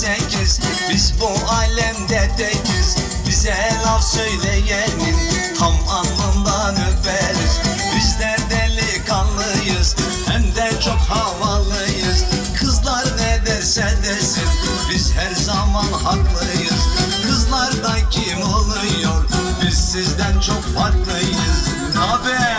sekiz. Biz bu alemde tekiz Bize laf söyleyenin Tam alnından öperiz Bizler delikanlıyız Hem de çok havalıyız. Kızlar ne derse desin Biz her zaman haklıyız. Kızlar da kim oluyor? Biz sizden çok farklıyız. Haber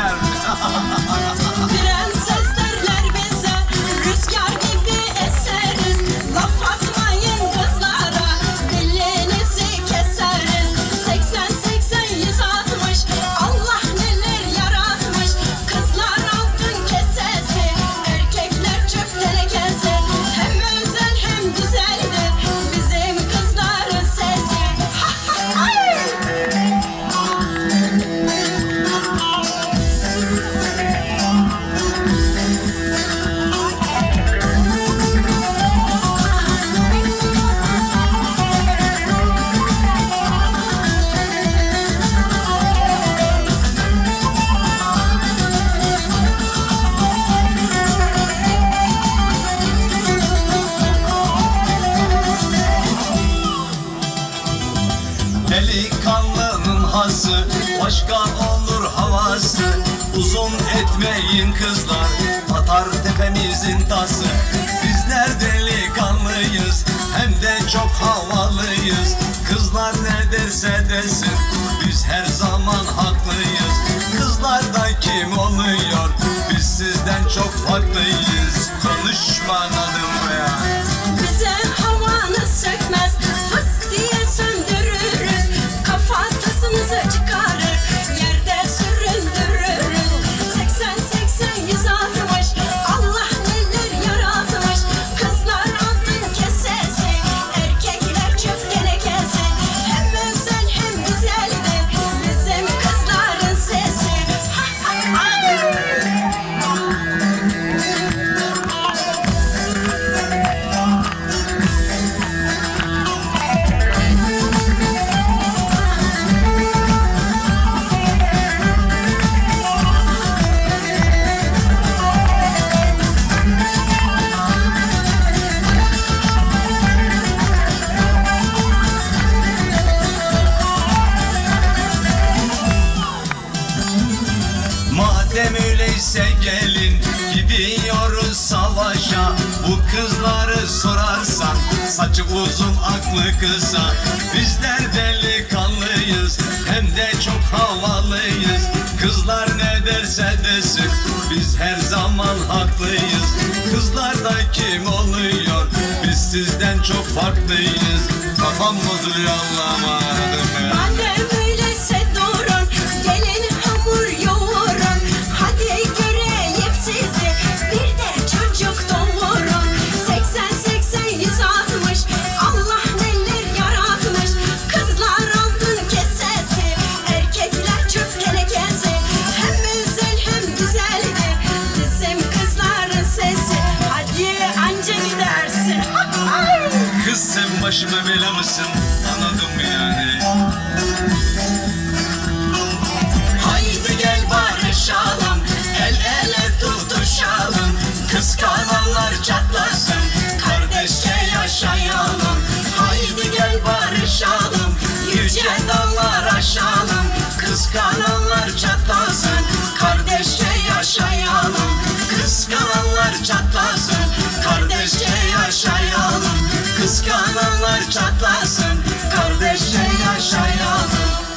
Hası Başka olur havası. Uzun etmeyin kızlar Atar tepemizin tası. Bizler delikanlıyız Hem de çok havalıyız. Kızlar ne derse desin Biz her zaman haklıyız. Kızlar da kim oluyor Biz sizden çok farklıyız. Konuşma anladın mı ya. Bize havanı sökmez Bu kızları sorarsan saçı uzun aklı kısa. Bizler delikanlıyız hem de çok havalıyız. Kızlar ne derse desin biz her zaman haklıyız. Kızlar da kim oluyor biz sizden çok farklıyız. Kafam bozuluyor Allah'ım aradım ya Madem Kız sen başıma bela mısın? Anladın mı yani? Haydi gel barışalım, el ele tutuşalım. Kıskananlar çatlasın, kardeşçe yaşayalım. Haydi gel barışalım, yüce dağlar aşalım. Kıskananlar çatlasın, balonlar çatlasın Kardeşçe yaşayalım.